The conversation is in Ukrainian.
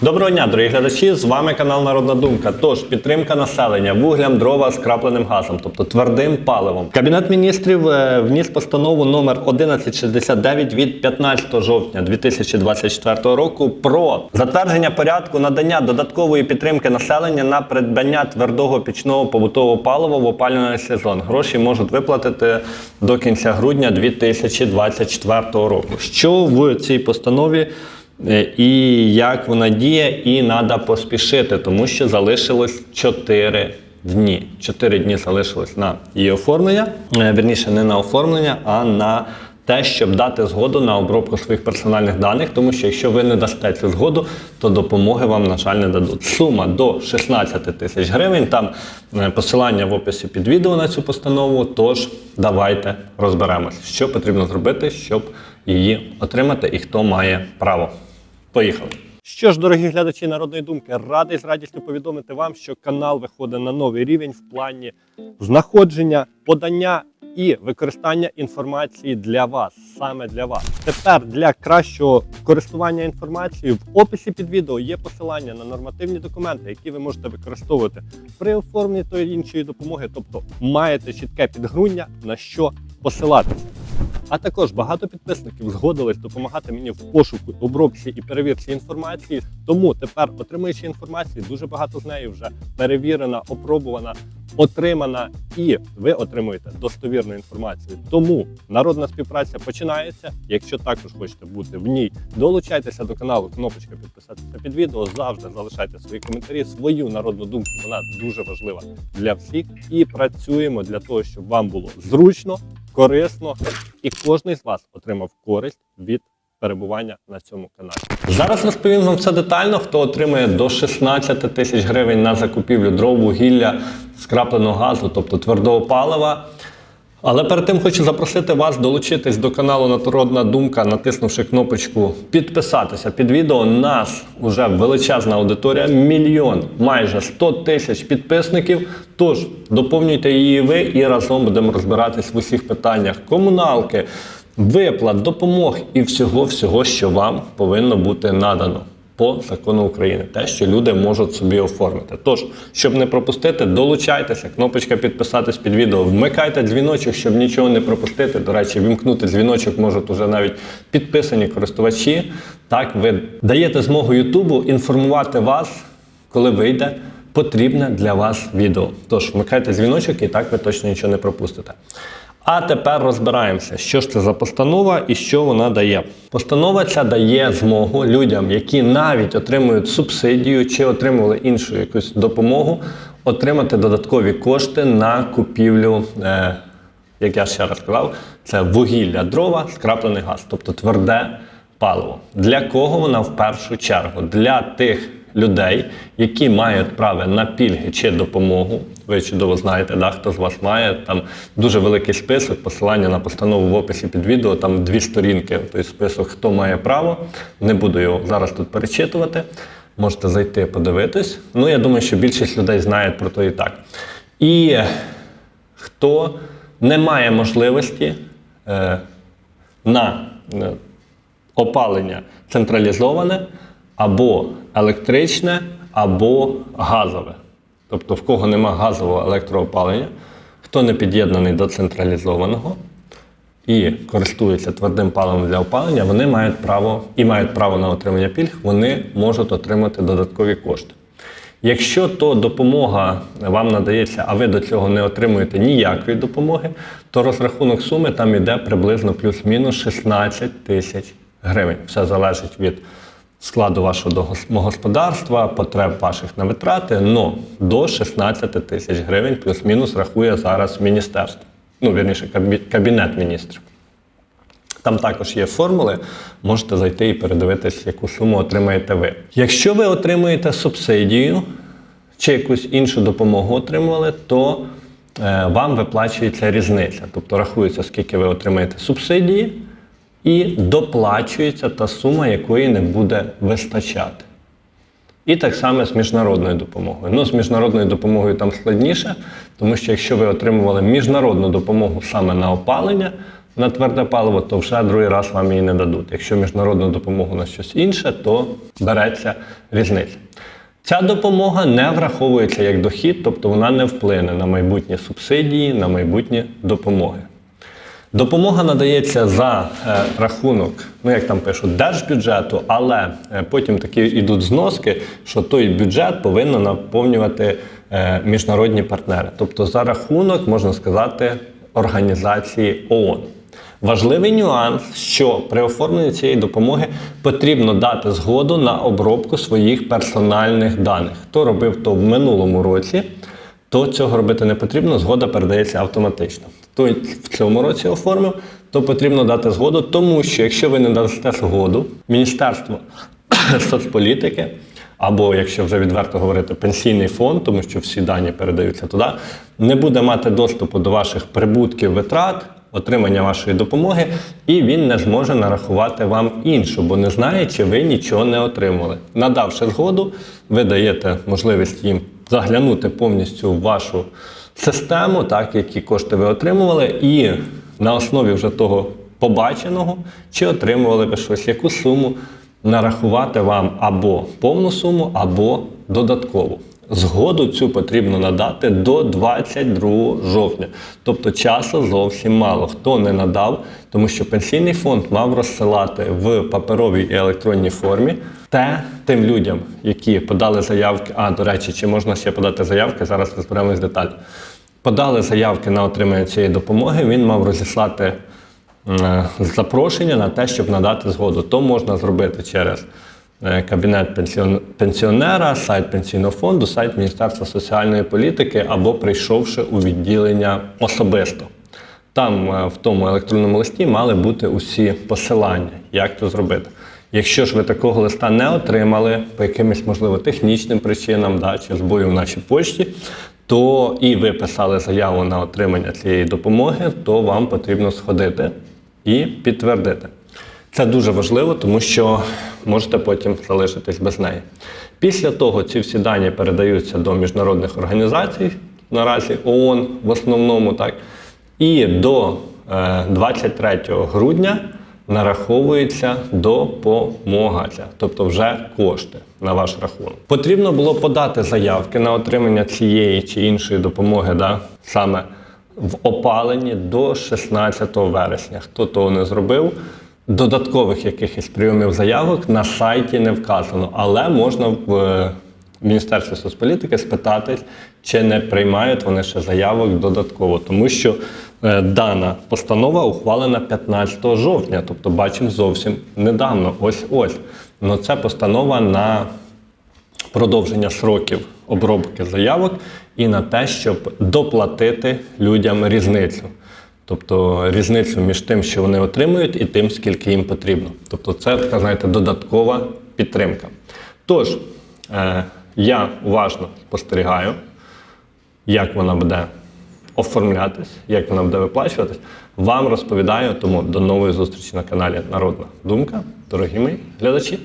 Доброго дня, дорогі глядачі! З вами канал Народна Думка. Тож підтримка населення вуглям, дрова з крапленим газом, тобто твердим паливом. Кабінет міністрів е, вніс постанову номер 1169 від 15 жовтня 2024 року про затвердження порядку надання додаткової підтримки населення на придбання твердого пічного побутового палива в опалювальний сезон. Гроші можуть виплатити до кінця грудня 2024 року. Що в цій постанові? Е, І як вона діє, і треба поспішити, тому що залишилось 4 дні. 4 дні залишилось на її оформлення. Е, Вірніше, не на оформлення, а на те, щоб дати згоду на обробку своїх персональних даних, тому що якщо ви не дасте цю згоду, то допомоги вам, на жаль, не дадуть. Сума до 16 тисяч гривень. Там е, посилання в описі під відео на цю постанову. Тож давайте розберемось, що потрібно зробити, щоб її отримати і хто має право. Поїхали. Що ж, дорогі глядачі народної думки, радий з радістю повідомити вам, що канал виходить на новий рівень в плані знаходження, подання і використання інформації для вас, саме для вас. Тепер для кращого користування інформацією в описі під відео є посилання на нормативні документи, які ви можете використовувати при оформленні тої іншої допомоги, тобто маєте чітке підґруння на що посилатися. А також багато підписників згодились допомагати мені в пошуку, обробці і перевірці інформації. Тому тепер, отримуючи інформацію, дуже багато з неї вже перевірена, опробувана, отримана, і ви отримуєте достовірну інформацію. Тому народна співпраця починається. Якщо також хочете бути в ній, долучайтеся до каналу, кнопочка підписатися під відео. Завжди залишайте свої коментарі, свою народну думку. Вона дуже важлива для всіх. І працюємо для того, щоб вам було зручно, корисно, і кожен з вас отримав користь від перебування на цьому каналі. Зараз розповім вам все детально, хто отримає до 16 тисяч гривень на закупівлю дров, вугілля, скрапленого газу, тобто твердого палива. Але перед тим хочу запросити вас долучитись до каналу Народна Думка, натиснувши кнопочку підписатися під відео. Нас уже величезна аудиторія, мільйон, майже 100 тисяч підписників. Тож доповнюйте її ви і разом будемо розбиратись в усіх питаннях комуналки, виплат, допомог і всього, всього, що вам повинно бути надано по закону України, те, що люди можуть собі оформити. Тож, щоб не пропустити, долучайтеся, кнопочка підписатись під відео, вмикайте дзвіночок, щоб нічого не пропустити. До речі, вімкнути дзвіночок можуть уже навіть підписані користувачі. Так, ви даєте змогу Ютубу інформувати вас, коли вийде потрібне для вас відео. Тож вмикайте дзвіночок і так ви точно нічого не пропустите. А тепер розбираємося, що ж це за постанова і що вона дає. Постанова ця дає змогу людям, які навіть отримують субсидію чи отримували іншу якусь допомогу, отримати додаткові кошти на купівлю, е, як я ще раз сказав, це вугілля, дрова, скраплений газ, тобто тверде паливо. Для кого вона в першу чергу? Для тих людей, які мають право на пільги чи допомогу. Ви чудово знаєте, да, хто з вас має там дуже великий список, посилання на постанову в описі під відео, там дві сторінки, той список, хто має право. Не буду його зараз тут перечитувати. Можете зайти подивитись. Ну, я думаю, що більшість людей знають про то і так. І хто не має можливості е, на е, опалення централізоване або електричне, або газове. Тобто, в кого нема газового електроопалення, хто не під'єднаний до централізованого і користується твердим паливом для опалення, вони мають право і мають право на отримання пільг, вони можуть отримати додаткові кошти. Якщо то допомога вам надається, а ви до цього не отримуєте ніякої допомоги, то розрахунок суми там іде приблизно плюс-мінус 16 тисяч гривень. Все залежить від складу вашого домогосподарства, потреб ваших на витрати, но до 16 тисяч гривень плюс-мінус рахує зараз міністерство. Ну, вірніше, кабінет міністрів. Там також є формули, можете зайти і передивитись, яку суму отримаєте ви. Якщо ви отримуєте субсидію чи якусь іншу допомогу отримували, то е, вам виплачується різниця. Тобто рахується, скільки ви отримаєте субсидії, і доплачується та сума, якої не буде вистачати. І так само з міжнародною допомогою. Ну, з міжнародною допомогою там складніше, тому що якщо ви отримували міжнародну допомогу саме на опалення, на тверде паливо, то вже другий раз вам її не дадуть. Якщо міжнародну допомогу на щось інше, то береться різниця. Ця допомога не враховується як дохід, тобто вона не вплине на майбутні субсидії, на майбутні допомоги. Допомога надається за е, рахунок, ну як там пишуть, держбюджету, але е, потім такі йдуть зноски, що той бюджет повинен наповнювати е, міжнародні партнери. Тобто за рахунок, можна сказати, організації ООН. Важливий нюанс, що при оформленні цієї допомоги потрібно дати згоду на обробку своїх персональних даних. Хто робив то в минулому році, то цього робити не потрібно, згода передається автоматично. Хто в цьому році оформив, то потрібно дати згоду, тому що якщо ви не дасте згоду, Міністерство соцполітики, або якщо вже відверто говорити, пенсійний фонд, тому що всі дані передаються туди, не буде мати доступу до ваших прибутків витрат. Отримання вашої допомоги, і він не зможе нарахувати вам іншу, бо не знає, чи ви нічого не отримали. Надавши згоду, ви даєте можливість їм заглянути повністю в вашу систему, так які кошти ви отримували, і на основі вже того побаченого, чи отримували ви щось, яку суму нарахувати вам або повну суму, або додаткову. Згоду цю потрібно надати до 22 жовтня. Тобто часу зовсім мало. Хто не надав, тому що пенсійний фонд мав розсилати в паперовій і електронній формі те тим людям, які подали заявки. А, до речі, чи можна ще подати заявки? Зараз розберемось детально. Подали заявки на отримання цієї допомоги. Він мав розіслати е, запрошення на те, щоб надати згоду. То можна зробити через е, кабінет пенсіонера, сайт пенсійного фонду, сайт Міністерства соціальної політики або прийшовши у відділення особисто. Там е, в тому електронному листі мали бути усі посилання, як це зробити. Якщо ж ви такого листа не отримали по якимось, можливо, технічним причинам да, чи збою в нашій почті, то і ви писали заяву на отримання цієї допомоги, то вам потрібно сходити і підтвердити. Це дуже важливо, тому що можете потім залишитись без неї. Після того ці всі дані передаються до міжнародних організацій, наразі ООН в основному, так, і до е, 23 грудня нараховується допомога, тобто вже кошти на ваш рахунок. Потрібно було подати заявки на отримання цієї чи іншої допомоги, да, саме в опаленні до 16 вересня. Хто того не зробив, додаткових якихось прийомів заявок на сайті не вказано, але можна в е, Міністерстві соцполітики спитатись, чи не приймають вони ще заявок додатково, тому що дана постанова ухвалена 15 жовтня, тобто бачимо зовсім недавно. Ось ось. Ну це постанова на продовження сроків обробки заявок і на те, щоб доплатити людям різницю. Тобто різницю між тим, що вони отримують, і тим, скільки їм потрібно. Тобто це така, знаєте, додаткова підтримка. Тож, е, я уважно спостерігаю, як вона буде оформлятись, як вона буде виплачуватись. Вам розповідаю, тому до нової зустрічі на каналі Народна Думка. Дорогі мої глядачі.